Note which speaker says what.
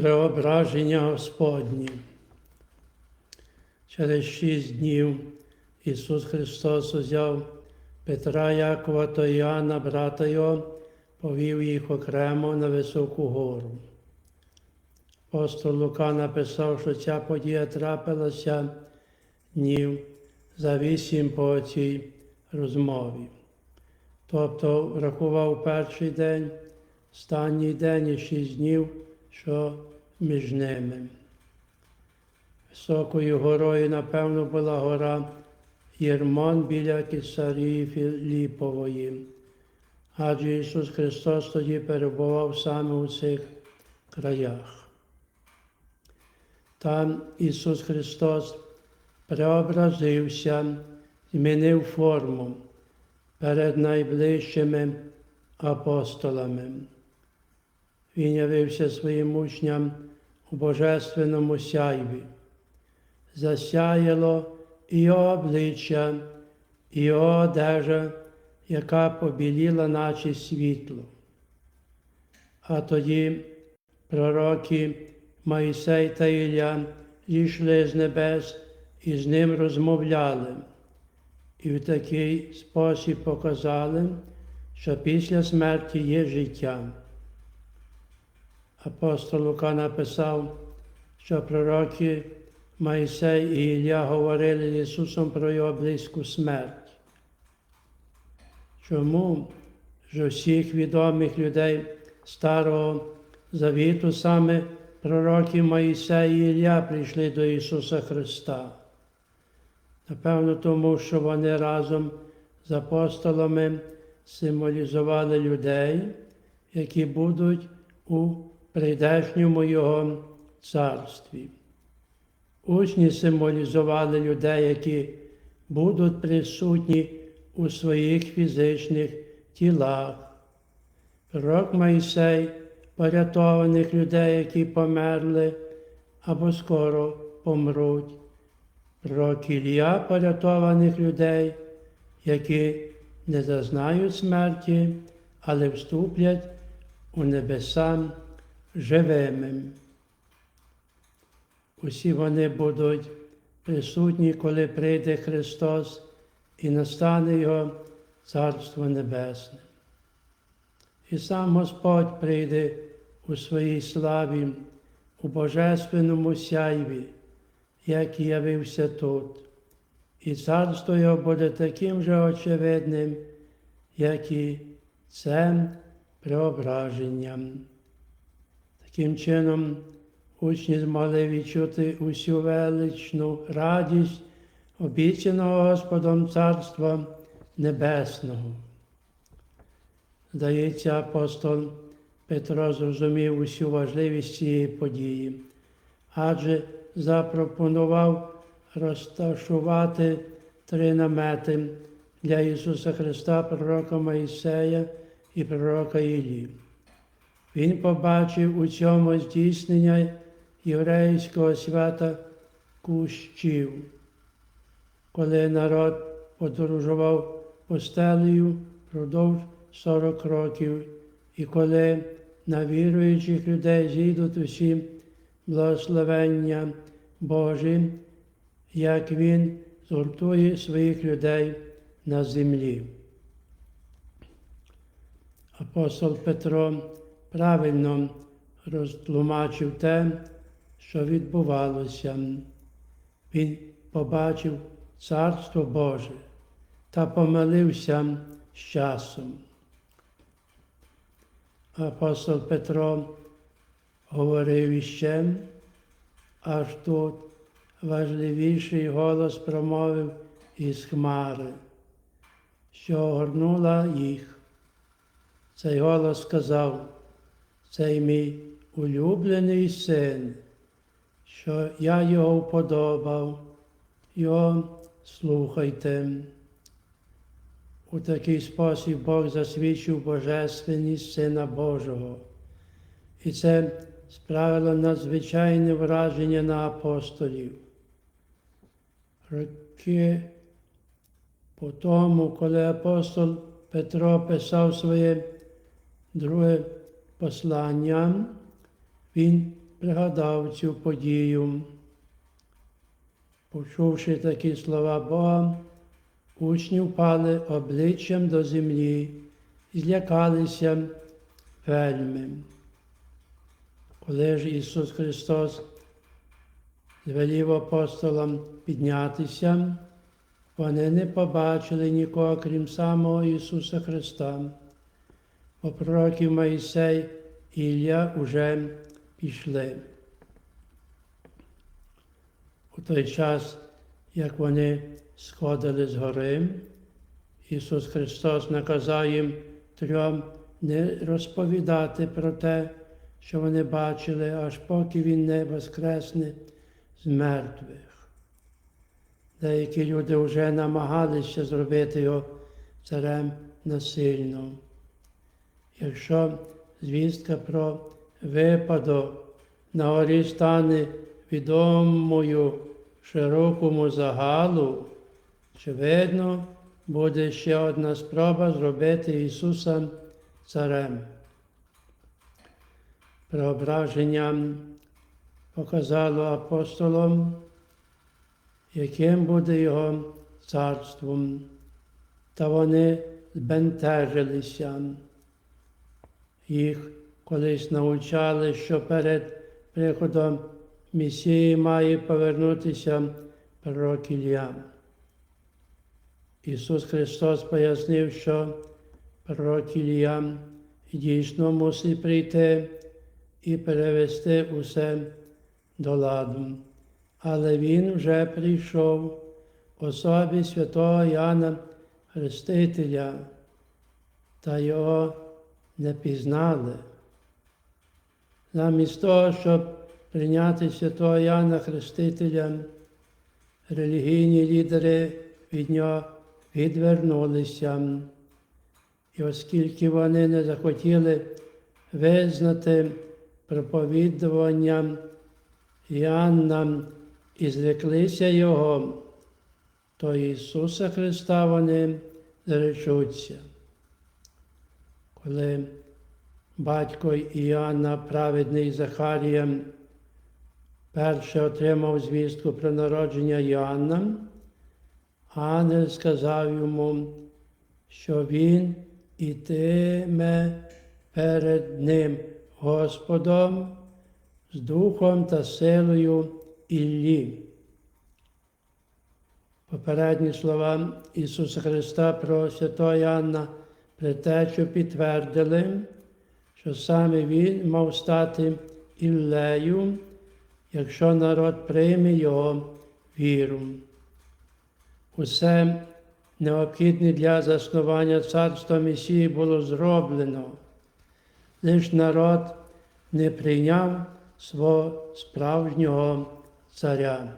Speaker 1: Преображення Господнє. Через шість днів Ісус Христос узяв Петра, Якова та Іоанна, брата Його, повів їх окремо на високу гору. Апостол Лука написав, що ця подія трапилася днів за вісім по цій розмові. Тобто врахував перший день, останній день і шість днів, що між ними. Високою горою, напевно, була гора Єрмон біля Кесарії Філіпової. Адже Ісус Христос тоді перебував саме у цих краях. Там Ісус Христос преобразився, змінив форму перед найближчими апостолами. Він явився своїм учням у божественному сяйві. Засяяло і його обличчя, і його одежа, яка побіліла, наче світло. А тоді пророки Моїсей та Ілля зійшли з небес і з ним розмовляли, і в такий спосіб показали, що після смерті є життя. Апостол Лука написав, що пророки Моїсей і Ілля говорили Ісусом про його близьку смерть. Чому ж усіх відомих людей Старого Завіту саме пророки Моїсей і Ілля прийшли до Ісуса Христа? Напевно, тому що вони разом з апостолами символізували людей, які будуть у прийдешньому Його царстві. Учні символізували людей, які будуть присутні у своїх фізичних тілах. Пророк Моїсей порятованих людей, які померли або скоро помруть. Пророк Ілля порятованих людей, які не зазнають смерті, але вступлять у небеса живими. Усі вони будуть присутні, коли прийде Христос і настане Його Царство Небесне. І сам Господь прийде у своїй славі, у Божественному сяйві, як і явився тут, і царство Його буде таким же очевидним, як і це преображенням. Таким чином, учні змогли відчути усю величну радість обіцяного Господом Царства Небесного. Здається, апостол Петро зрозумів усю важливість цієї події, адже запропонував розташувати три намети для Ісуса Христа, пророка Моїсея і пророка Іллі. Він побачив у цьому здійснення єврейського свята кущів, коли народ подорожував постелею впродовж 40 років, і коли на віруючих людей зійдуть усі благословення Божі, як Він згуртує своїх людей на землі. Апостол Петро правильно розтлумачив те, що відбувалося. Він побачив Царство Боже та помилився з часом. Апостол Петро говорив іще, аж тут важливіший голос промовив із Хмари, що огорнула їх. Цей голос сказав, цей мій улюблений син, що я його вподобав, його слухайте. У такий спосіб Бог засвідчив Божественність Сина Божого. І це справило надзвичайне враження на апостолів. Роки по тому, коли апостол Петро писав своє друге послання, він пригадав цю подію. Почувши такі слова Бога, учні впали обличчям до землі і злякалися вельми. Коли ж Ісус Христос звелів апостолам піднятися, вони не побачили нікого, крім самого Ісуса Христа. Бо пророків Моїсей і Ілля уже пішли. У той час, як вони сходили з гори, Ісус Христос наказав їм трьом не розповідати про те, що вони бачили, аж поки Він не воскресне з мертвих. Деякі люди вже намагалися зробити його царем насильно. Якщо звістка про випадок на горі стане відомою широкому загалу, очевидно, буде ще одна спроба зробити Ісуса царем. Преображення показало апостолам, яким буде його царством, та вони збентежилися. Їх колись навчали, що перед приходом Месії має повернутися пророк Ілля. Ісус Христос пояснив, що пророк Ілля дійсно мусить прийти і перевести усе до ладу. Але Він вже прийшов особі святого Яна Хрестителя, та його не пізнали. Замість того, щоб прийняти святого Яна Хрестителя, релігійні лідери від нього відвернулися. І оскільки вони не захотіли визнати проповідування Іоанна і зреклися Його, то Ісуса Христа вони зречуться. Коли батько Іоанна, праведний Захарія, перше отримав звістку про народження Іоанна, ангел сказав йому, що він ітиме перед ним Господом з духом та силою Іллі. Попередні слова Ісуса Христа про святого Іоанна Предтечу підтвердили, що саме Він мав стати Іллею, якщо народ прийме Його віру. Усе необхідне для заснування царства Месії було зроблено, лиш народ не прийняв свого справжнього царя.